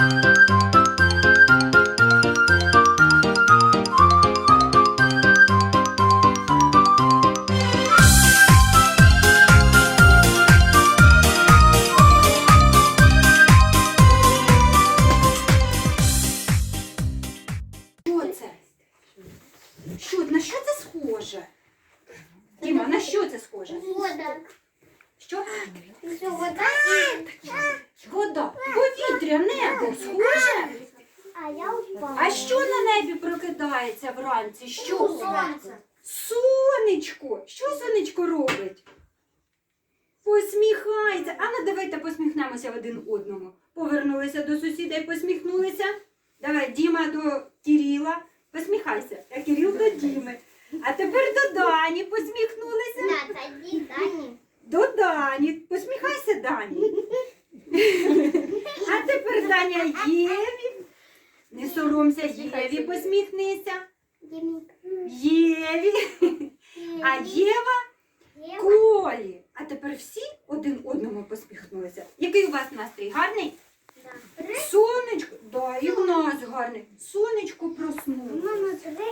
Що Сонце. Сонечко. Що сонечко робить? Посміхається. А ну давайте посміхнемося один одному. Повернулися до сусіда і посміхнулися. Давай, Діма до Кирила. Посміхайся. А Кирил до Діми. А тепер до Дані посміхнулися. Да, сади, Дани. До Дані. Посміхайся, Дані. А тепер Даня Єві. Не соромся, Єві, посміхнися. Єві. А Єва Колі. А тепер всі один одному посміхнулися. Який у вас настрій? Гарний? Сонечко, да, і в нас гарний. Сонечко проснулося. Мама, три.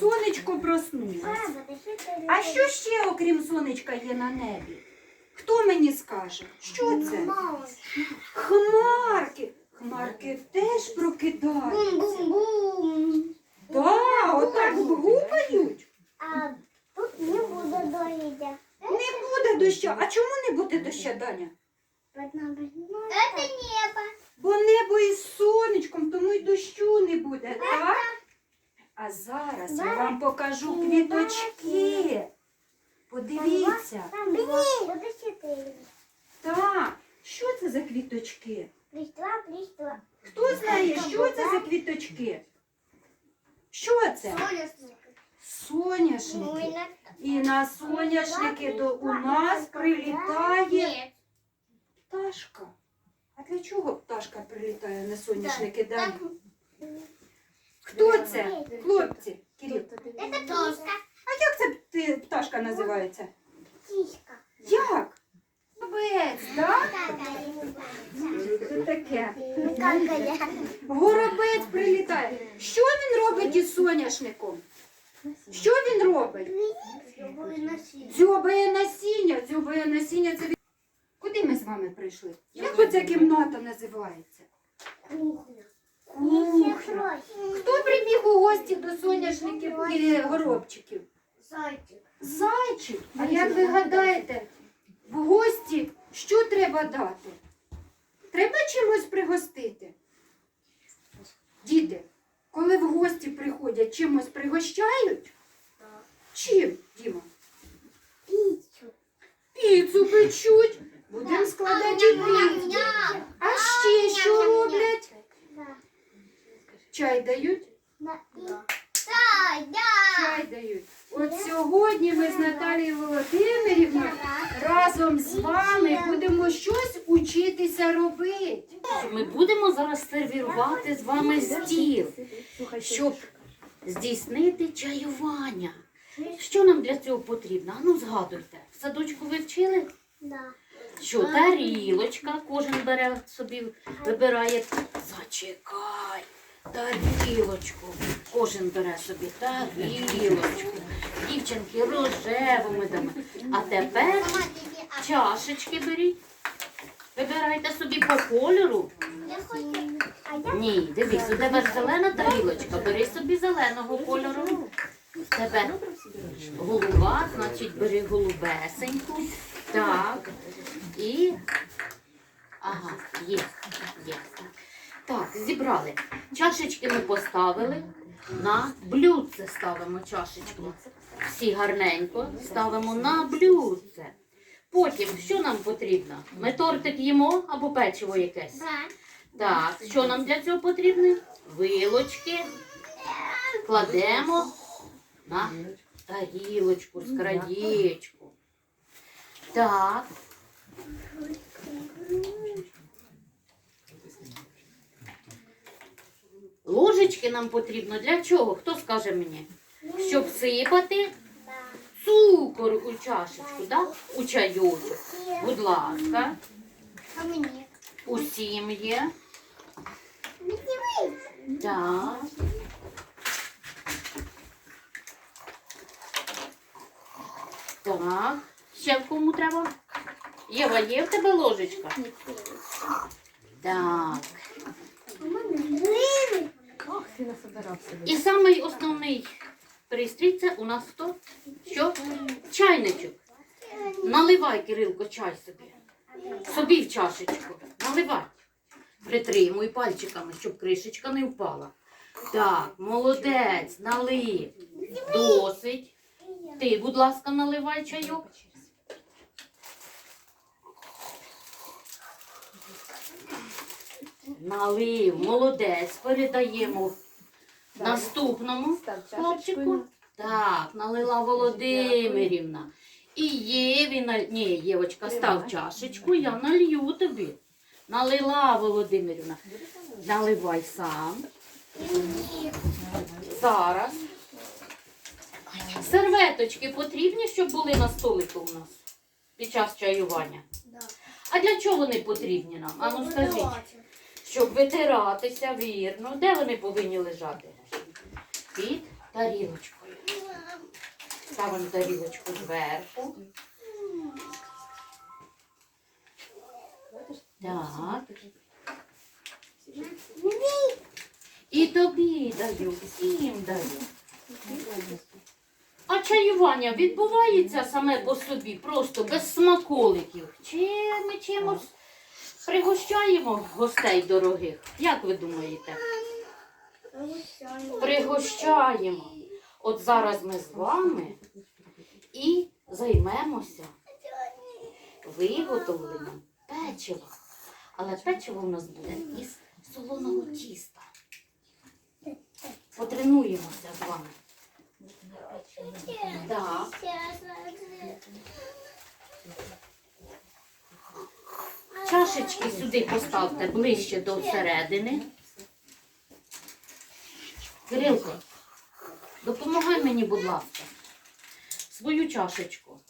Сонечко проснулося. А що ще, окрім сонечка, є на небі? Хто мені скаже? Що це? Хмарки. Хмарки теж прокидаються. Бум-бум-бум. Да, отак гупають. А тут не буду доедя. Не буде доща. А чому не буде доща, Даня? Это небо. Бо небо із сонечком, тому й дощу не буде, так? А зараз я вам покажу квіточки. Подивіться. Два. Так, що це за квіточки? Листва, листва. Хто знає, що це за квіточки? Що це? Соняшники. І на соняшники до у нас прилітає пташка. А для чого пташка прилітає на соняшники? Даня? Хто це? Хлопці, Кирил. Это птичка. А як це пташка називається? Птичка. Як? Горобець, так? Це таке. Горобець прилітає. Що він робить із соняшником? Що він робить? Дзьобає насіння. Дзьобає насіння це від... Куди ми з вами прийшли? Як оця кімната називається? Кухня. Кухня. Хто прибіг у гості до соняшників і горобчиків? Зайчик. Зайчик. А як ви гадаєте, в гості що треба дати? Треба чимось пригостити? Діти, коли в гості приходять, чимось пригощають? Чим, Діма? Пиццу. Піцу печуть. Будемо складати піцу. А ще що роблять? Чай дають? Да. Да, да. Чай дають. От сьогодні ми з Наталією Володимирівною разом з вами будемо щось учитися робити. Ми будемо зараз сервірувати з вами стіл, щоб здійснити чаювання. Що нам для цього потрібно? Ну згадуйте. В садочку ви вчили? Да. Що тарілочка, кожен бере собі, вибирає. Зачекай. Тарілочку. Кожен бере собі тарілочку. Дівчинки рожевими дами. А тепер чашечки беріть. Вибирайте собі по кольору. Ні, дивись, у тебе ж зелена тарілочка, бери собі зеленого кольору. В Тебе голуба, значить бери голубесеньку. Так. І. Ага, є, є. Так, зібрали. Чашечки ми поставили. На блюдце ставимо чашечки. Всі гарненько ставимо на блюдце. Потім, що нам потрібно? Ми тортик їмо або печиво якесь. Так, що нам для цього потрібно? Вилочки кладемо на тарілочку з краєчку. Так. Ложечки нам потрібно для чого? Хто скаже мені? Щоб сипати цукор у чашечку, да? у чайочок. Будь ласка, А мне? усім є. Так. Так. Ще в кому треба? Єва, є в тебе ложечка? Так. Ох, ти насобирав собі. І самий основний пристрій це у нас хто? Що? Чайничок. Наливай, Кирилко, чай собі. Собі в чашечку. Наливай. Притримуй пальчиками, щоб кришечка не впала. Так, молодець, налив. Досить. Ти, будь ласка, наливай чайок. Налив, молодець, передаємо наступному. Став Хлопчику. Так, налила Володимирівна. І Єві на... Ні, Євочка, став чашечку, я налью тобі. Налила Володимирівна. Наливай сам. Зараз. Серветочки потрібні, щоб були на столику у нас під час чаювання. А для чого вони потрібні нам? А ну скажіть. Щоб витиратися, вірно. Де вони повинні лежати? Під тарілочкою. Ставимо тарілочку зверху. Так. І тобі даю, всім даю. А чаювання відбувається саме по собі, просто без смаколиків. Чи ми чимось пригощаємо гостей дорогих? Як ви думаєте? Пригощаємо. От зараз ми з вами і займемося виготовленням печива. Але печиво в нас буде із солоного тіста. Потренуємося з вами. Так. Чашечки сюди поставте ближче до середини. Кирилко, допомагай мені, будь ласка. Свою чашечку.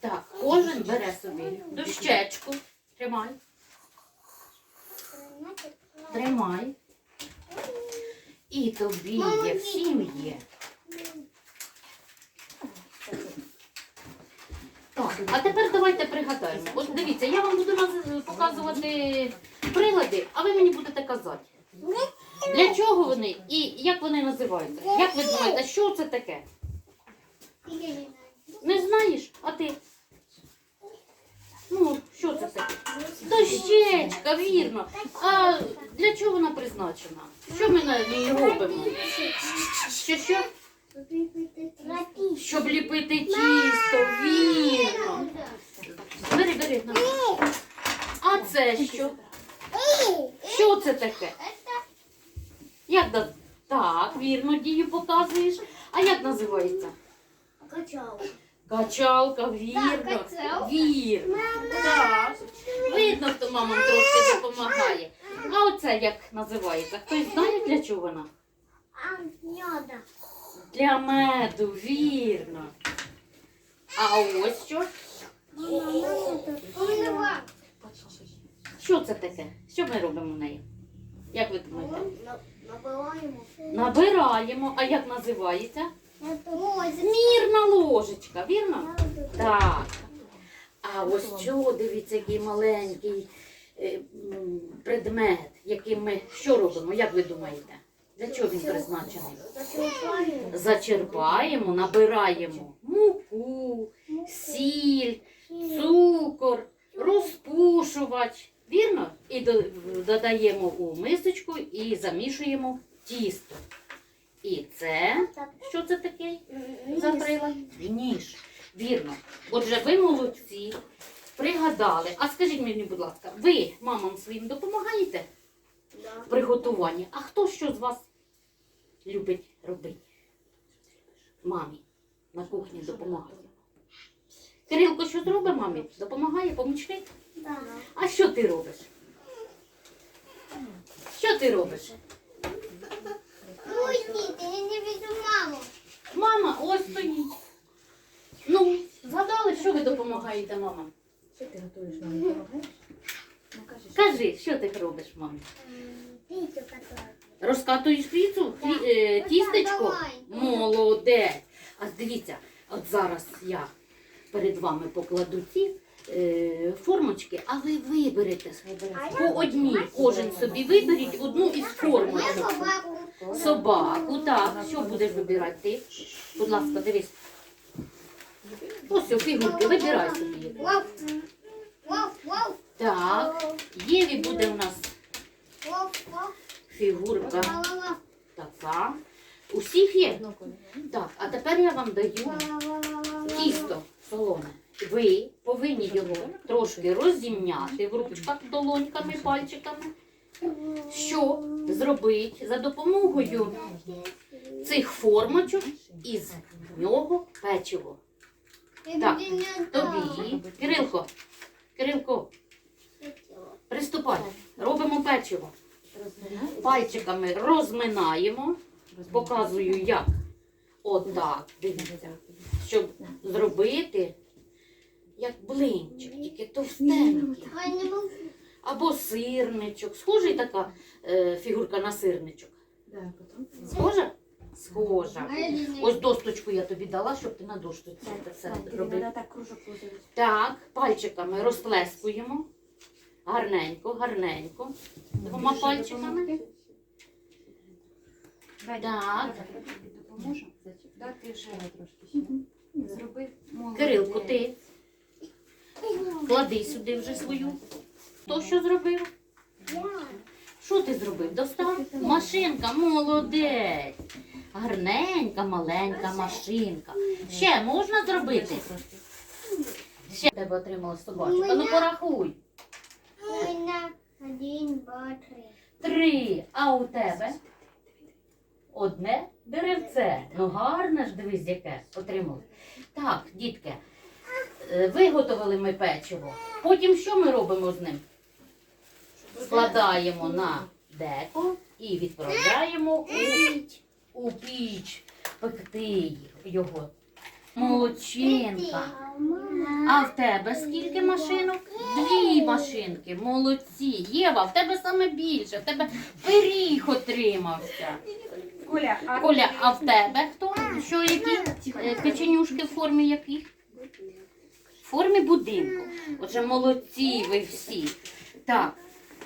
Так, кожен бере собі дощечку. Тримай. Тримай. І тобі є, всім є. А тепер давайте пригадаємо. От дивіться, я вам буду показувати прилади, а ви мені будете казати. Для чого вони і як вони називаються? Як ви думаєте, що це таке? Не знаєш? А ти? Ну, що це таке? Дощечка, вірно. А для чого вона призначена? Що ми на ній робимо? Що що? Щоб ліпити тісто, вірно. Бери, бери. на. А це що? Що це таке? Як да? Так, вірно, дію показуєш. А як називається? Качалка, вірно. качалка. Вірно. Так. Видно, хто мамам трошки допомагає. А оце як називається? Хтось знає для чого вона? Для меду, вірно. А ось що? Що це таке? Що ми робимо в неї? Як ви думаєте? Набираємо. А як називається? Мірна ложечка, вірно? Так. А ось що, дивіться, який маленький е, предмет, яким ми що робимо? Як ви думаєте? Для чого він призначений? Зачерпаємо, набираємо муку, сіль, цукор, розпушувач. Вірно? І додаємо у мисочку і замішуємо тісто. І це, що це таке за прилад? Ніж. Вірно. Отже, ви молодці, пригадали. А скажіть мені, будь ласка, ви мамам своїм допомагаєте в приготуванні? А хто що з вас любить робити? Мамі на кухні допомагає. Кирилко, що зробить мамі? Допомагає, помічник? А що ти робиш? Що ти робиш? Уйдіть, я не візьму маму. Мама, ось стоїть. Ну, згадали, що ви допомагаєте мамам? Що ти готуєш нам? Допомагаєш? Ну, кажи. Кажи, що ти робиш, мамі? Пиццу которую. Розкатуєш піцу, Хлі- е, тістечко? Молодець. А дивіться, от зараз я перед вами покладу ці е, формочки, а ви виберете по одній. Кожен собі виберіть одну із формочок. собаку. Так. Що будеш вибирати ти? Будь ласка, дивись. Ось фігурки, вибирай собі. Так, Єві буде у нас. Фігурка така. У всіх є? Так, а тепер я вам даю тісто солоне. Ви повинні його трошки розімняти в ручках долоньками, пальчиками. Що зробити за допомогою цих формочок із нього печиво. Так, Тобі, Кирилко, Кирилко, приступай. Робимо печиво. Пальчиками розминаємо. Показую як. Отак. Щоб зробити як блинчик, тільки товстенький. Я не могу. Або сирничок. Схожий така е, фігурка на сирничок. Схожа? Схожа. Ось досточку я тобі дала, щоб ти на досточці це все робив. Так, пальчиками розплескуємо. Гарненько, гарненько. Двома пальчиками. Так. Молодець. Ти клади сюди вже свою. Хто що зробив? Що ти зробив? Достав? Машинка, молодець. Гарненька, маленька машинка. Ще можна зробити? Ще тебе отримала собачка. Ну порахуй. У один, два, три. Три. А у тебе? Одне деревце. Ну гарне ж дивись, яке отримали. Так, дітки, е, виготовили ми печиво. Потім що ми робимо з ним? Складаємо на деко і відправляємо у, піч. у піч пекти його. Молодчинка. А в тебе скільки машинок? Дві машинки. Молодці. Єва, в тебе саме більше. В тебе пиріг отримався. Коля, а Коля, а в тебе хто? Що які? Е, Печенюшки в формі яких? В формі будинку. Отже, молодці ви всі. Так,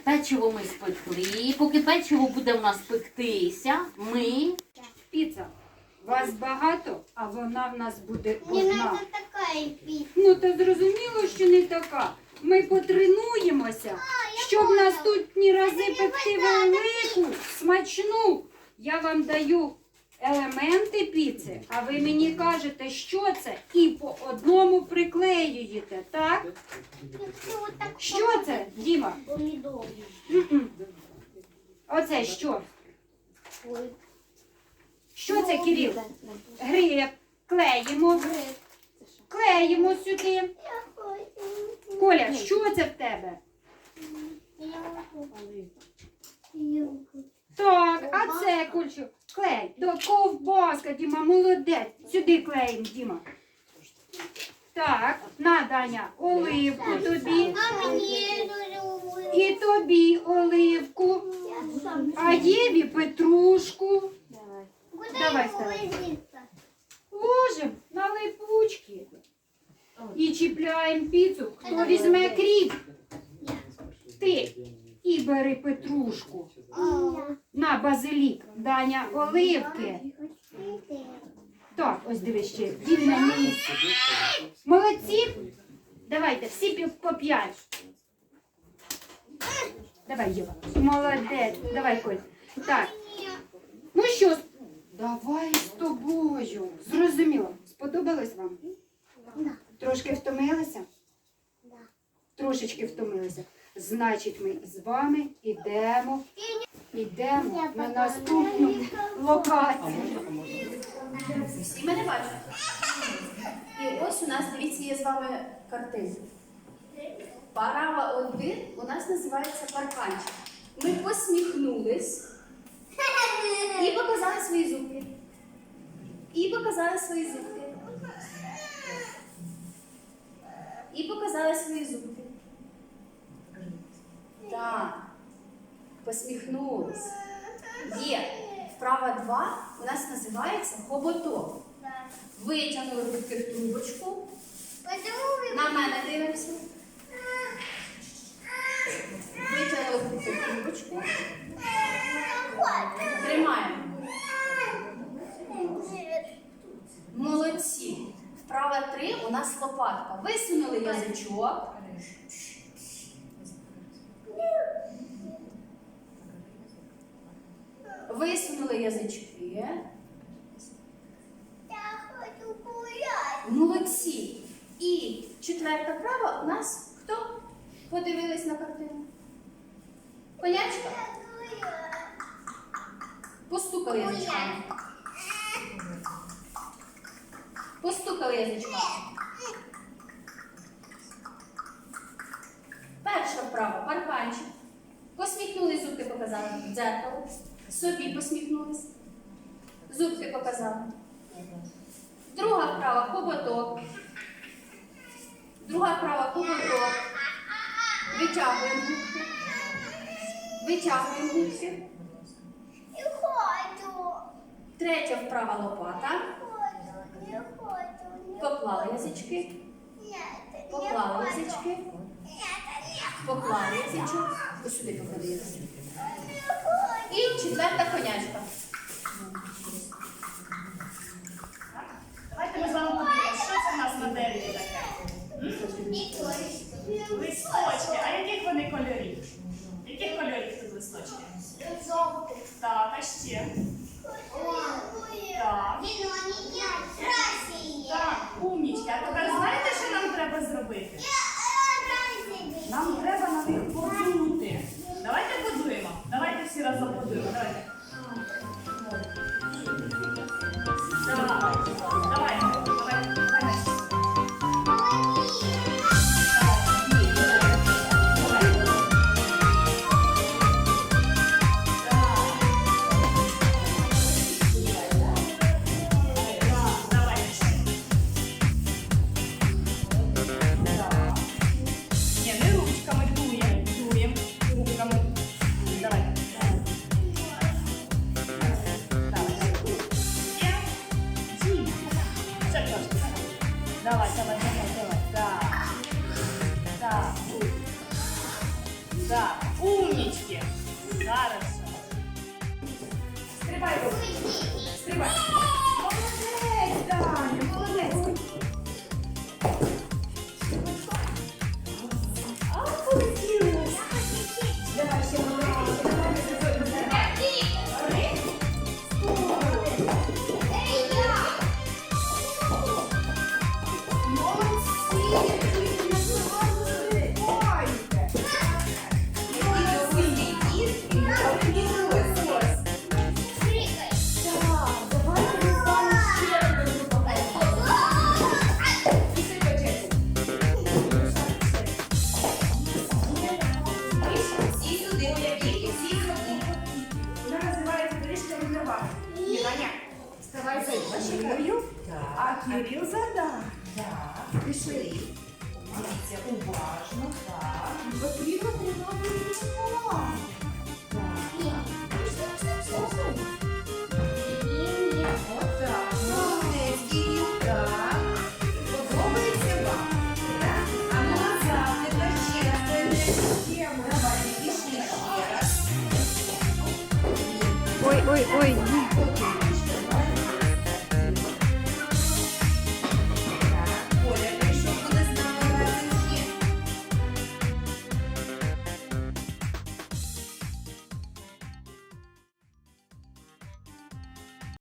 печиво ми спекли. Поки печиво буде у нас пектися, ми піца. Вас багато, а вона в нас буде одна. Надо такая пицца. Ну то зрозуміло, що не така. Ми потренуємося, щоб наступні рази пекти велику, смачну. Я вам даю елементи піци, а ви мені кажете, що це, і по одному приклеюєте, так? Що це, Діма? помидор. М-м. Оце що? Що це, Кирил? Гриб. Клеїмо. Клеїмо сюди. Коля, що це в тебе? Так, а це кульчу. Клей. До ковбаска, Діма, молодець. Сюди клеїмо, Діма. Так, на, Даня, оливку тобі. І тобі оливку. А Єві петрушку. Давай, ему Ложим на липучки. І чіпляємо піцу. Хто візьме кріп? Ти. І бери петрушку. На базилік. Даня оливки. Так, ось дивись ще. Вільне місце. Молодці. Давайте, всі по п'ять. Давай, Єва. Молодець. Давай, Коль. Так. Ну що, давай з тобою. Зрозуміло. Сподобалось вам? Трошки втомилися? Да. Трошечки втомилися. Значить, ми з вами йдемо, йдемо на наступну локацію. Всі мене бачать. І ось у нас, дивіться, є з вами картина. Парава один у нас називається парканчик. Ми посміхнулись і показали свої зубки. І показали свої зубки. І показали свої зубки. Так. Посміхнулись. Є. Вправа 2 у нас називається хоботок. Витягнули руки в трубочку. На мене дивимося. Витягнули руки в трубочку. Тримаємо. Молодці. Вправа 3 у нас лопатка. Висунули язичок. Висунули язички. Молодці. І четверта права у нас хто? Подивились на картину? Конячка? Постукали язичками. Постукали язичками. Перша вправа парканчик. Посміхнули, зубки показали. Дзеркало. Собі посміхнулись. Зубки показали. Друга вправа хоботок. Друга вправа хоботок. Витягуємо губки. Витягуємо губки. Третя вправа лопата. Поклали язички. Поклали язички. Поклали язичок. Ось сюди поклади язичок. І четверта конячка. Давайте ми з вами подивимося, що це в нас на дереві таке. Листочки. А яких вони кольорів? Яких кольорів тут листочки? Так, а ще. Давай, давай, давай, Whoa.